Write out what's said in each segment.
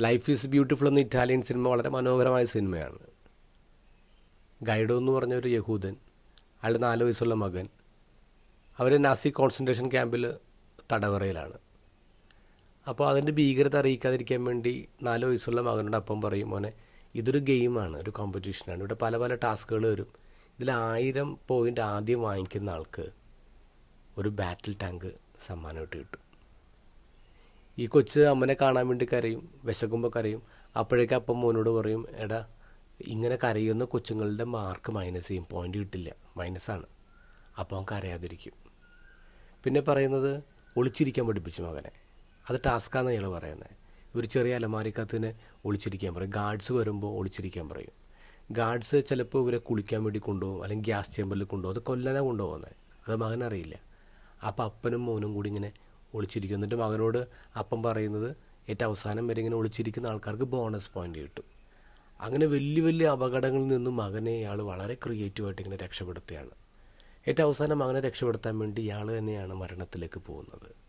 Life is beautiful എന്ന Italian cinema വളരെ മനോഹരമായ സിനിമയാണ് ഗൈഡോ എന്ന് പറഞ്ഞ ഒരു യഹൂദൻ അയാളുടെ നാല് വയസ്സുള്ള മകൻ അവർ നാസി കോൺസെൻട്രേഷൻ ക്യാമ്പിൽ തടവറയിലാണ്. അപ്പോൾ അതിന്റെ ഭീകരത അറിയിക്കാതിരിക്കാൻ വേണ്ടി നാല് വയസ്സുള്ള മകനോട് അപ്പം പറയും മോനെ ഇതൊരു ഗെയിമാണ് ഒരു കോമ്പറ്റീഷനാണ് ഇവിടെ പല പല ടാസ്കുകൾ വരും. ഇതിൽ ആയിരം പോയിന്റ് ആദ്യം വാങ്ങിക്കുന്ന ആൾക്ക് ഒരു ബാറ്റിൽ ടാങ്ക് സമ്മാനമായിട്ട് കിട്ടും. ഈ കൊച്ച് അമ്മനെ കാണാൻ വേണ്ടി കരയും വിശക്കുമ്പോൾ കരയും. അപ്പോഴേക്കും അപ്പം മോനോട് പറയും എടാ ഇങ്ങനെ കരയുന്ന കൊച്ചുങ്ങളുടെ മാർക്ക് മൈനസ് ചെയ്യും. പോയിന്റ് കിട്ടില്ല. മൈനസാണ് അപ്പോൾ അവൻ കരയാതിരിക്കും. പിന്നെ പറയുന്നത് ഒളിച്ചിരിക്കാൻ പഠിപ്പിച്ചു മകനെ. അത് ടാസ്ക്കാന്ന് ഇയാൾ പറയുന്നത് ഒരു ചെറിയ അലമാരിക്കകത്തിന് ഒളിച്ചിരിക്കാൻ പറയും. ഗാർഡ്സ് വരുമ്പോൾ ഒളിച്ചിരിക്കാൻ പറയും. ഗാർഡ്സ് ചിലപ്പോൾ ഇവരെ കുളിക്കാൻ വേണ്ടി കൊണ്ടുപോകും. അല്ലെങ്കിൽ ഗ്യാസ് ചേമ്പറിൽ കൊണ്ടുപോകും. അത് കൊല്ലനെ കൊണ്ടുപോകുന്നത് അത് മകനറിയില്ല. അപ്പം അപ്പനും മോനും കൂടി ഇങ്ങനെ ഒളിച്ചിരിക്കും എന്നിട്ട് മകനോട് അപ്പം പറയുന്നത് ഏറ്റവും അവസാനം വരെ ഇങ്ങനെ ഒളിച്ചിരിക്കുന്ന ആൾക്കാർക്ക് ബോണസ് പോയിന്റ് കിട്ടും. അങ്ങനെ വലിയ വലിയ അപകടങ്ങളിൽ നിന്നും മകനെ ഇയാൾ വളരെ ക്രിയേറ്റീവായിട്ട് ഇങ്ങനെ രക്ഷപ്പെടുത്തുകയാണ്. ഏറ്റവും അവസാനം മകനെ രക്ഷപ്പെടുത്താൻ വേണ്ടി ഇയാൾ തന്നെയാണ് മരണത്തിലേക്ക് പോകുന്നത്.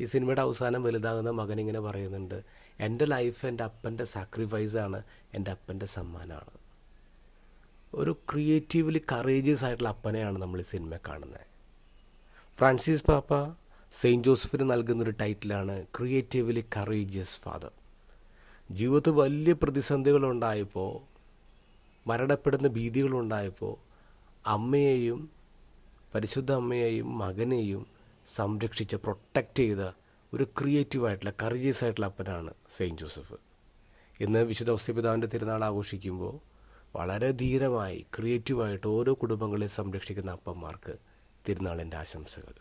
ഈ സിനിമയുടെ അവസാനം വലുതാകുന്ന മകൻ ഇങ്ങനെ പറയുന്നുണ്ട് എന്റെ ലൈഫ് എന്റെ അപ്പന്റെ സാക്രിഫൈസാണ് എന്റെ അപ്പന്റെ സമ്മാനമാണ്. ഒരു ക്രിയേറ്റീവ്ലി കറേജിയസ് ആയിട്ടുള്ള അപ്പനെയാണ് നമ്മൾ ഈ സിനിമ കാണുന്നത്. ഫ്രാൻസിസ് പാപ്പ സെയിന്റ് ജോസഫിന് നൽകുന്നൊരു ടൈറ്റിലാണ് ക്രിയേറ്റീവ്ലി കറേജിയസ് ഫാദർ ജീവിതത്തിൽ വലിയ പ്രതിസന്ധികളുണ്ടായപ്പോൾ മരണപ്പെടുന്ന ഭീതികളുണ്ടായപ്പോൾ അമ്മയെയും പരിശുദ്ധ അമ്മയെയും മകനെയും സംരക്ഷിച്ച് പ്രൊട്ടക്റ്റ് ചെയ്ത ഒരു ക്രിയേറ്റീവായിട്ടുള്ള കറേജിയസ് ആയിട്ടുള്ള അപ്പനാണ് സെയിന്റ് ജോസഫ്. ഇന്ന് വിശുദ്ധ ഔസ്യപിതാവിന്റെ തിരുനാൾ ആഘോഷിക്കുമ്പോൾ വളരെ ധീരമായി ക്രിയേറ്റീവായിട്ട് ഓരോ കുടുംബങ്ങളെ സംരക്ഷിക്കുന്ന അപ്പന്മാർക്ക് തിരുനാളിന്റെ ആശംസകൾ.